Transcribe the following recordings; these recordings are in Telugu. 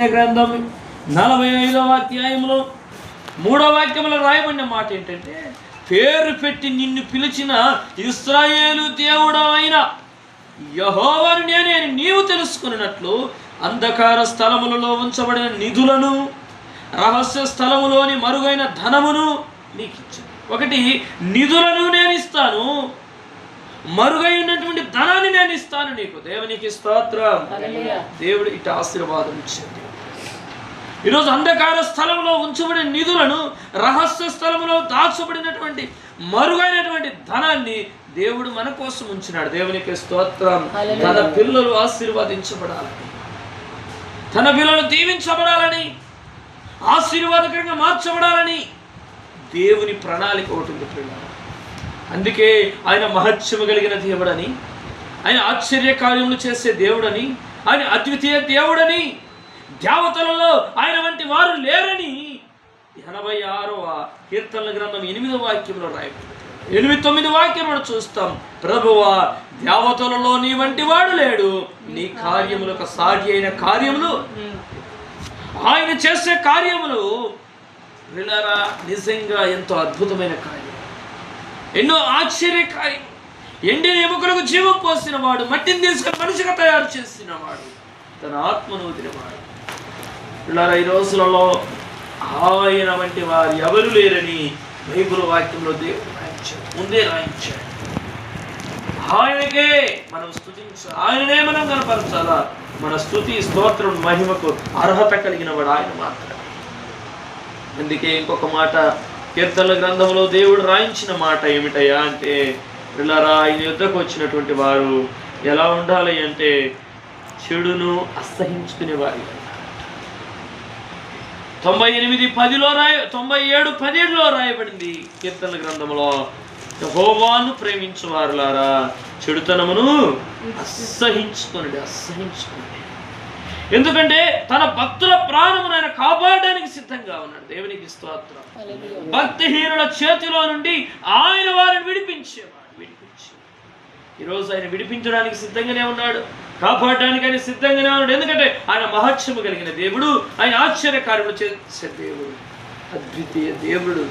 గ్రంథం? నలభై ఐదవ అధ్యాయంలో మూడో వాక్యంలో రాయబడిన మాట ఏంటంటే పేరు పెట్టి నిన్ను పిలిచిన ఇస్రాయేలు దేవుడు అయిన యహోవను నేనే నీవు తెలుసుకున్నట్లు అంధకార స్థలములలో ఉంచబడిన నిధులను రహస్య స్థలములోని మరుగైన ధనమును నీకు ఇచ్చాను. ఒకటి నిధులను నేను ఇస్తాను. మరుగై ఉన్నటువంటి ధనాన్ని నేను ఇస్తాను నీకు. దేవునికి స్తోత్రం. దేవుడు ఇటు ఆశీర్వాదం ఇచ్చింది ఈరోజు అంధకార స్థలంలో ఉంచబడిన నిధులను రహస్య స్థలంలో దాచబడినటువంటి మరుగైనటువంటి ధనాన్ని దేవుడు మన కోసం ఉంచినాడు. దేవునికి స్తోత్రం. తన పిల్లలు ఆశీర్వదించబడాలని. తన పిల్లలు దీవించబడాలని ఆశీర్వాదకరంగా మార్చబడాలని దేవుని ప్రణాళిక ఒకటి ఉంది పిల్లలు అందుకే ఆయన మహత్యము కలిగిన దేవుడని ఆయన ఆశ్చర్య కార్యములు చేసే దేవుడని ఆయన అద్వితీయ దేవుడని దేవతలలో ఆయన వంటి వారు లేరని ఎనభై ఆరవ కీర్తనల గ్రంథం ఎనిమిదవ వాక్యంలో రాయబడింది. ఎనిమిది తొమ్మిది వాక్యములు చూస్తాం. ప్రభువ దేవతలలో నీ వంటి వాడు లేడు. నీ కార్యములకు సాటి అయిన కార్యములు. ఆయన చేసే కార్యములు వినరా నిజంగా ఎంతో అద్భుతమైన కార్యం. ఎన్నో ఆశ్చర్యకారి ఎండిన ఎముకలకు జీవం పోసినవాడు మట్టిని తీసుకుని మనిషిగా తయారు చేసినవాడు తన ఆత్మను వదిలినవాడు ఈ రోజులలో ఆయన వంటి వారు ఎవరు లేరని బైబుల్ వాక్యంలో దేవుడు రాయించాడు. ముందే రాయించాడు. ఆయనకే మనం స్థుతించాలి ఆయననే మనం కనపరచాలా? మన స్థుతి స్తోత్రం మహిమకు అర్హత కలిగిన వాడు ఆయన మాత్రమే. అందుకే ఇంకొక మాట కీర్తనల గ్రంథంలో దేవుడు రాయించిన మాట ఏమిటయ్యా అంటే పిల్లరా ఆయన యుద్ధకు వచ్చినటువంటి వారు ఎలా ఉండాలి అంటే చెడును అసహించుకునే వారి తొంభై ఎనిమిది పదిలో రాయ తొంభై ఏడు పదిహేడులో రాయబడింది కీర్తనల గ్రంథంలో యెహోవాను ప్రేమించువారులారా చెడుతనమును అసహించుకొనండి అసహించుకోండి ఎందుకంటే తన భక్తుల ప్రాణమును ఆయన కాపాడడానికి సిద్ధంగా ఉన్నాడు. దేవునికి స్తోత్రం. భక్తిహీనుల చేతిలో నుండి ఆయన వారిని విడిపించేవాడు విడిపించి ఈరోజు ఆయన విడిపించడానికి సిద్ధంగానే ఉన్నాడు. కాపాడడానికి ఆయన సిద్ధంగానే ఉన్నాడు. ఎందుకంటే ఆయన మహత్యము కలిగిన దేవుడు ఆయన ఆశ్చర్యకార్యములు చేసే దేవుడు అద్వితీయ దేవుడు.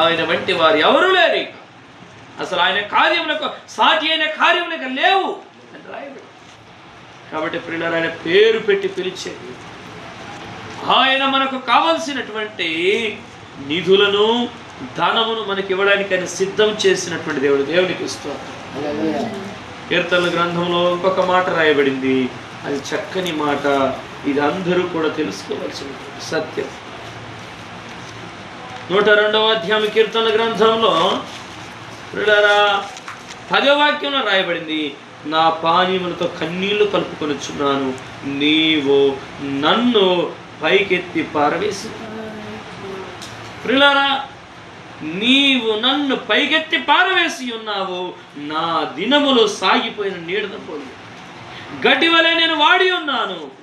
ఆయన వంటి వారు ఎవరు లేరు అసలు ఆయన కార్యములకు సాటి అయిన కార్యములకు లేవు అని రాయబడి కాబట్టి ప్రియులారా ఆయన పేరు పెట్టి పిలిచేది. ఆయన మనకు కావలసినటువంటి నిధులను ధనమును మనకి ఇవ్వడానికి ఆయన సిద్ధం చేసినటువంటి దేవుడు దేవునికి ఇస్తూ కీర్తనల గ్రంథంలో ఇంకొక మాట రాయబడింది. అది చక్కని మాట. ఇది అందరూ కూడా తెలుసుకోవాల్సిన సత్యం. నూట రెండవ అధ్యాయం కీర్తన గ్రంథంలో ప్రియులారా పదో వాక్యంలో రాయబడింది నా పానీయములతో కన్నీళ్ళు కలుపుకొనిచున్నాను. నీవు నన్ను పైకెత్తి పారవేసి. ప్రిలారా నీవు నన్ను పైకెత్తి పారవేసి ఉన్నావు. నా దినములు సాగిపోయిన నీడన పోయి గడ్డి వలె నేను వాడి ఉన్నాను.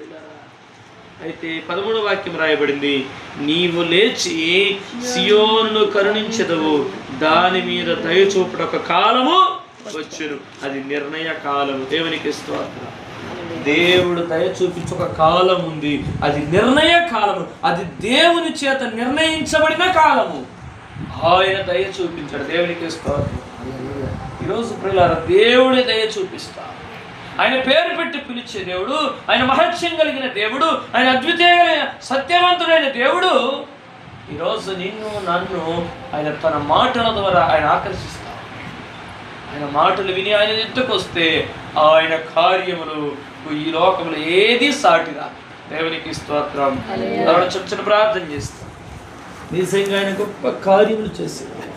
అయితే పదమూడు వాక్యం రాయబడింది. నీవు లేచి సియోను కరుణించదవు. దాని మీద దయ చూపుట ఒక కాలము వచ్చును. అది నిర్ణయ కాలము. దేవునికి స్తోత్రం. దేవుడు దయ చూపించు ఒక కాలం ఉంది అది నిర్ణయ కాలము. అది దేవుని చేత నిర్ణయించబడిన కాలము. ఆయన దయ చూపించాడు. దేవునికి స్తోత్రం. ఈరోజు ప్రియులారా దేవుడే దయ చూపిస్తా. ఆయన పేరు పెట్టి పిలిచే దేవుడు ఆయన మహత్యం కలిగిన దేవుడు ఆయన అద్వితీయ సత్యవంతుడైన దేవుడు ఈరోజు నిన్ను నన్ను ఆయన తన మాటల ద్వారా ఆయన ఆకర్షిస్తాడు ఆయన మాటలు విని ఆయన ఎత్తుకు వస్తే ఆయన కార్యములు ఈ లోకంలో ఏది సాటిరా. దేవునికి స్తోత్రం. చిన్న ప్రార్థన చేస్తాం. నిజంగా ఆయన గొప్ప కార్యములు చేసేవాడు